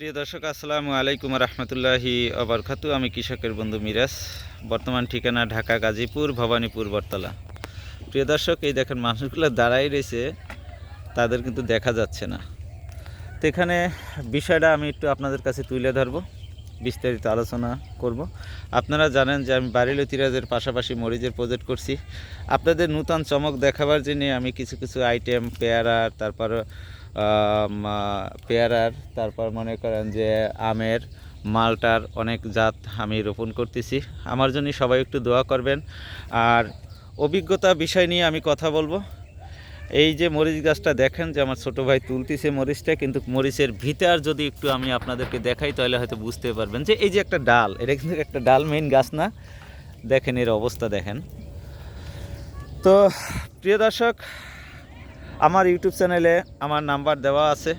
প্রিয় দর্শক, আসসালামু আলাইকুম রহমতুল্লাহি অবরকাতু আমি কৃষকের বন্ধু মিরাজ। বর্তমান ঠিকানা ঢাকা গাজীপুর, ভবানীপুর, বটতলা। প্রিয় দর্শক, এই দেখেন মানুষগুলো দাঁড়াই রয়েছে, তাদের কিন্তু দেখা যাচ্ছে না। তো এখানে বিষয়টা আমি একটু আপনাদের কাছে তুলে ধরবো, বিস্তারিত আলোচনা করব। আপনারা জানেন যে আমি বাড়ি লতিরাজের পাশাপাশি মরিচের প্রজেক্ট করছি। আপনাদের নূতন চমক দেখাবার জন্য আমি কিছু কিছু আইটেম পেয়ারা, তারপর পেয়ারার, তারপর মনে করেন যে আমের, মালটার অনেক জাত আমি রোপণ করতেছি। আমার জন্য সবাই একটু দোয়া করবেন। আর অভিজ্ঞতা বিষয় নিয়ে আমি কথা বলব। এই যে মরিচ গাছটা দেখেন যে আমার ছোটো ভাই তুলতেছে মরিচটা, কিন্তু মরিচের ভিতর যদি একটু আমি আপনাদেরকে দেখাই, তাহলে হয়তো বুঝতে পারবেন যে এই যে একটা ডাল, এটা কিন্তু একটা ডাল মেইন গাছ না। দেখেন এর অবস্থা দেখেন। তো প্রিয় দর্শক আমার ইউটিউব চ্যানেলে আমার নাম্বার দেওয়া আছে।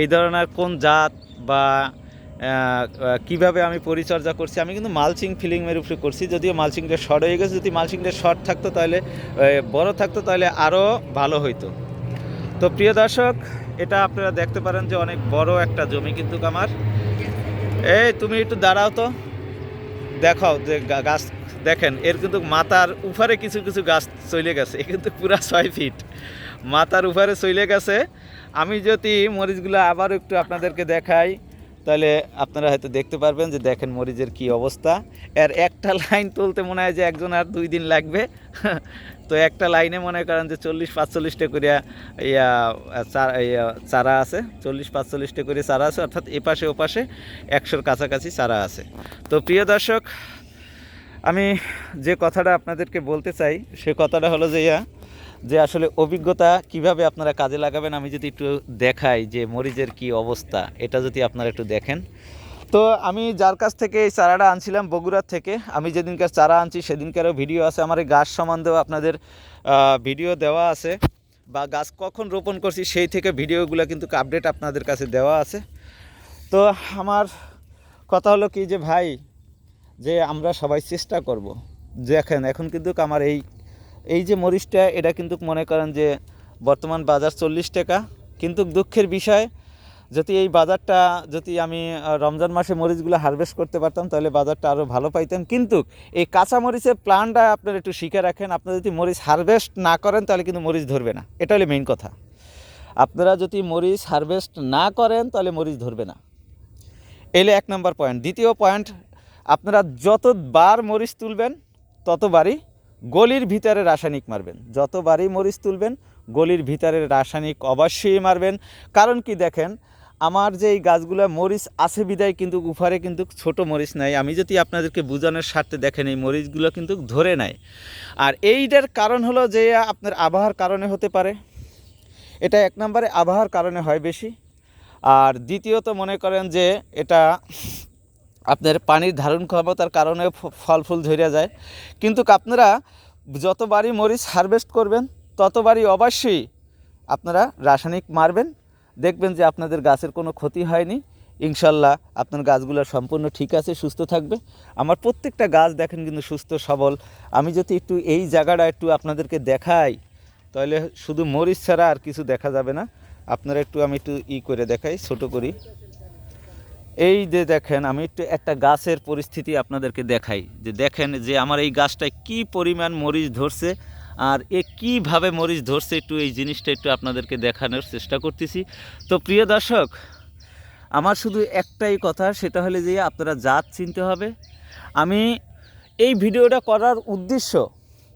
এই ধরনের কোন জাত বা কীভাবে আমি পরিচর্যা করছি, আমি কিন্তু মালচিং ফিলিংয়ের উপরে করছি। যদিও মালচিংটা শর্ট হয়ে গেছে, যদি মালচিংটা শর্ট থাকতো তাহলে বড় থাকতো তাহলে আরও ভালো হইতো। তো প্রিয় দর্শক, এটা আপনারা দেখতে পারেন যে অনেক বড় একটা জমি কিন্তু আমার। এই তুমি একটু দাঁড়াও তো, দেখাও যে গাছ দেখেন, এর কিন্তু মাথার উপরে কিছু কিছু গাছ চলে গেছে, এ কিন্তু পুরা ছয় ফিট। মাথার উপরে চলে গেছে। আমি যদি মরিচগুলো আবার একটু আপনাদেরকে দেখাই, তাহলে আপনারা হয়তো দেখতে পারবেন যে দেখেন মরিচের কি অবস্থা। এর একটা লাইন তুলতে মনে হয় যে একজন আর দুই দিন লাগবে। তো একটা লাইনে মনে করেন যে চল্লিশ পাঁচচল্লিশটা করিয়া ইয়া, চারা চারা আছে। চল্লিশ পাঁচচল্লিশটা করে চারা আছে, অর্থাৎ এপাশে ওপাশে একশোর কাছাকাছি চারা আছে। তো প্রিয় দর্শক, আমি যে কথাটা আপনাদেরকে বলতে চাই, সে কথাটা হলো যে ইয়া যে আসলে অভিজ্ঞতা কীভাবে আপনারা কাজে লাগাবেন, আমি যদি একটু দেখাই যে মরিচের কি অবস্থা, এটা যদি আপনারা একটু দেখেন। তো আমি যার কাছ থেকে এই চারাটা আনছিলাম বগুড়ার থেকে, আমি যেদিনকার চারা আনছি সেদিনকারও ভিডিও আছে, আমার এই গাছ সম্বন্ধেও আপনাদের ভিডিও দেওয়া আছে, বা গাছ কখন রোপণ করছি সেই থেকে ভিডিওগুলো কিন্তু আপডেট আপনাদের কাছে দেওয়া আছে। তো আমার কথা হলো কি যে ভাই, যে আমরা সবাই চেষ্টা করব। দেখেন, এখন কিন্তু আমার এই এই যে মরিচটা, এটা কিন্তু মনে করেন যে বর্তমান বাজার চল্লিশ টাকা। কিন্তু দুঃখের বিষয়, যদি এই বাজারটা, যদি আমি রমজান মাসে মরিচগুলো হারভেস্ট করতে পারতাম, তাহলে বাজারটা আরও ভালো পাইতাম কিন্তু এই কাঁচা মরিচের প্ল্যানটা আপনারা একটু শিখে রাখেন, আপনারা যদি মরিচ হারভেস্ট না করেন, তাহলে কিন্তু মরিচ ধরবে না। এটা হলো মেইন কথা। আপনারা যদি মরিচ হারভেস্ট না করেন, তাহলে মরিচ ধরবে না। এলে এক নম্বর পয়েন্ট দ্বিতীয় পয়েন্ট আপনারা যতবার মরিচ তুলবেন, ততবারই গলির ভিতরে রাসায়নিক মারবেন। যতবারই মরিচ তুলবেন, গলির ভিতরে রাসায়নিক অবশ্যই মারবেন। কারণ কি দেখেন, আমার যে এই গাছগুলো মরিচ আছে বিদায়, কিন্তু উফারে কিন্তু ছোট মরিচ নাই। আমি যদি আপনাদেরকে বোঝানোর স্বার্থে দেখেন, এই মরিচগুলো কিন্তু ধরে নেয় আর এইটার কারণ হলো যে, আপনার আবহাওয়ার কারণে হতে পারে। এটা এক নম্বরে আবহাওয়ার কারণে হয় বেশি। আর দ্বিতীয়ত মনে করেন যে, এটা আপনার পানির ধারণ ক্ষমতার কারণে ফল ফুল ধরে যায়। কিন্তু আপনারা যতবারই মরিচ হারভেস্ট করবেন, ততবারই অবশ্যই আপনারা রাসায়নিক মারবেন। দেখবেন যে আপনাদের গাছের কোনো ক্ষতি হয়নি। ইনশাল্লাহ আপনার গাছগুলো সম্পূর্ণ ঠিক আছে, সুস্থ থাকবে। আমার প্রত্যেকটা গাছ দেখেন কিন্তু সুস্থ, সবল। আমি যদি একটু এই জায়গাটা একটু আপনাদেরকে দেখাই, তাহলে শুধু মরিচ ছাড়া আর কিছু দেখা যাবে না। আপনারা একটু আমি একটু ই করে দেখাই, ছোট করি। এই যে দেখেন, আমি একটু একটা গাছের পরিস্থিতি আপনাদেরকে দেখাই। যে দেখেন যে আমার এই গাছটায় কি পরিমাণ মরিচ ধরছে আর এ কীভাবে মরিচ ধরছে একটু এই জিনিসটা একটু আপনাদেরকে দেখানোর চেষ্টা করতেছি। তো প্রিয় দর্শক, আমার শুধু একটাই কথা, সেটা হলে যে আপনারা জাত চিনতে হবে। আমি এই ভিডিওটা করার উদ্দেশ্য,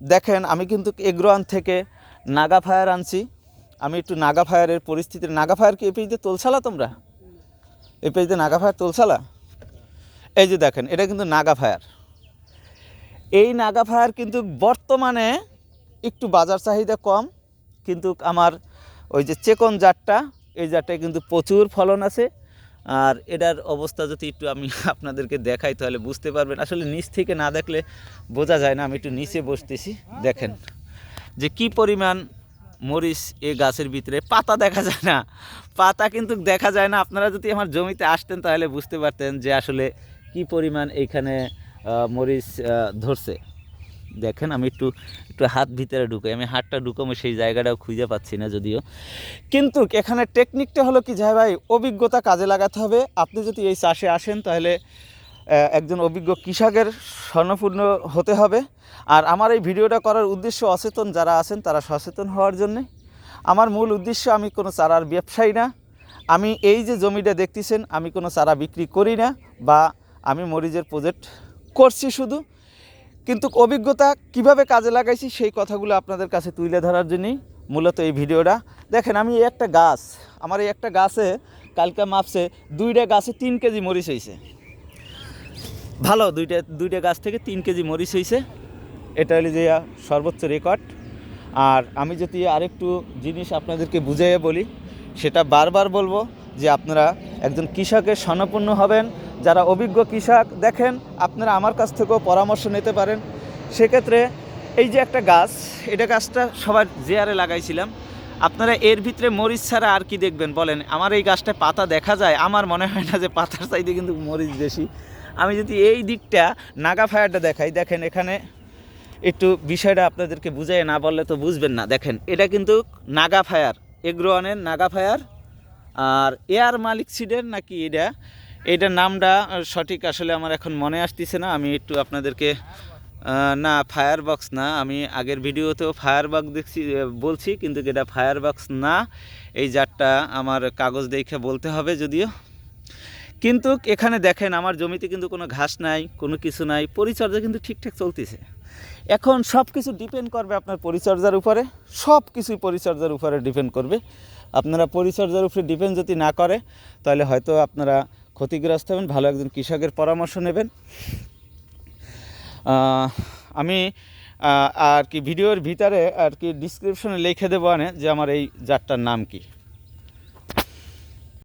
দেখেন, আমি কিন্তু এগ্রোয়ান থেকে নাগা ফায়ার আনছি। আমি একটু নাগা ফায়ারের পরিস্থিতি নাগা ফায়ার কি এপিতে তোলছালা তোমরা? এই পেজ দিয়ে নাগা ফায়ার তোলছালা? এই যে দেখেন, এটা কিন্তু নাগা ফায়ার। এই নাগা ফায়ার কিন্তু বর্তমানে একটু বাজার চাহিদা কম, কিন্তু আমার ওই যে চেকন জাতটা এই জাতটায় কিন্তু প্রচুর ফলন আছে। আর এটার অবস্থা যদি একটু আমি আপনাদেরকে দেখাই, তাহলে বুঝতে পারবেন। আসলে নিচ থেকে না দেখলে বোঝা যায় না, আমি একটু নিচে বসতেছি। দেখেন যে কি পরিমাণ মরিচ এই গাছের ভিতরে, পাতা দেখা যায় না। পাতা কিন্তু দেখা যায় না। আপনারা যদি আমার জমিতে আসতেন তাহলে বুঝতে পারতেন যে আসলে কি পরিমাণ এইখানে মরিচ ধরছে। দেখেন আমি একটু একটু হাত ভিতরে ঢুকাই। আমি হাতটা ঢুকামো সেই জায়গাটাও খুঁজে পাচ্ছি না যদিও। কিন্তু এখানে টেকনিকটা হলো কি যায় ভাই? অভিজ্ঞতা কাজে লাগাতে হবে। আপনি যদি এই চাষে আসেন তাহলে একজন অভিজ্ঞ কৃষকের স্বর্ণপূর্ণ হতে হবে। আর আমার এই ভিডিওটা করার উদ্দেশ্য অচেতন যারা আছেন, তারা সচেতন হওয়ার জন্যে। আমার মূল উদ্দেশ্য, আমি কোনো চারার ব্যবসায়ী না। আমি এই যে জমিটা দেখতেছেন, আমি কোনো চারা বিক্রি করি না বা আমি মরিচের প্রজেক্ট করছি শুধু। কিন্তু অভিজ্ঞতা কীভাবে কাজে লাগাইছি, সেই কথাগুলো আপনাদের কাছে তুলে ধরার জন্যই মূলত এই ভিডিওটা। দেখেন, আমি একটা গাছ, আমার এই একটা গাছে কালকে মাপছে দুইটা গাছে তিন কেজি মরিচ হয়েছে ভালো, দুইটা দুইটা গাছ থেকে তিন কেজি মরিচ হয়েছে এটা হলো যে সর্বোচ্চ রেকর্ড আর আমি যদি আরেকটু জিনিস আপনাদেরকে বুঝিয়ে বলি, সেটা বারবার বলব যে আপনারা একজন কৃষকের স্বর্ণপূর্ণ হবেন। যারা অভিজ্ঞ কৃষক, দেখেন আপনারা আমার কাছ থেকেও পরামর্শ নিতে পারেন। সেক্ষেত্রে এই যে একটা গাছ, এটা গাছটা সবার জেয়ারে লাগাইছিলাম। আপনারা এর ভিতরে মরিচ ছাড়া আর কি দেখবেন বলেন? আমার এই গাছটায় পাতা দেখা যায়, আমার মনে হয় না যে পাতার চাইতে কিন্তু মরিচ বেশি। আমি যদি এই দিকটা নাগা ফায়ারটা দেখাই, দেখেন এখানে একটু বিষয়টা আপনাদেরকে বুঝাই না বললে তো বুঝবেন না। দেখেন, এটা কিন্তু নাগা ফায়ার, এগ্রোয়ানের নাগা ফায়ার, আর এয়ার মালিক সিডের নাকি এটা? এটার নামটা সঠিক আসলে আমার এখন মনে আসতেছে না, আমি একটু আপনাদেরকে না ফায়ার বক্স না, আমি আগের ভিডিওতেও ফায়ার বক্স দেখছি বলছি, কিন্তু এটা ফায়ার বক্স না। এই জারটা আমার কাগজ দেখে বলতে হবে যদিও। কিন্তু এখানে দেখেন আমার জমিতে কিন্তু কোনো ঘাস নাই, কোনো কিছু নাই, পরিচর্যা কিন্তু ঠিকঠাক চলতেছে। এখন সব কিছু ডিপেন্ড করবে আপনার পরিচর্যার উপরে সব কিছুই পরিচর্যার উপরে ডিপেন্ড করবে। আপনারা পরিচর্যার উপরে ডিপেন্ড যদি না করে, তাহলে হয়তো আপনারা ক্ষতিগ্রস্ত হবেন, ভালো একজন কৃষকের পরামর্শ নেবেন। আমি আর কি ভিডিওর ভিতরে আর কি ডিসক্রিপশনে লিখে দেবো আনে যে আমার এই জাতটার নাম কি।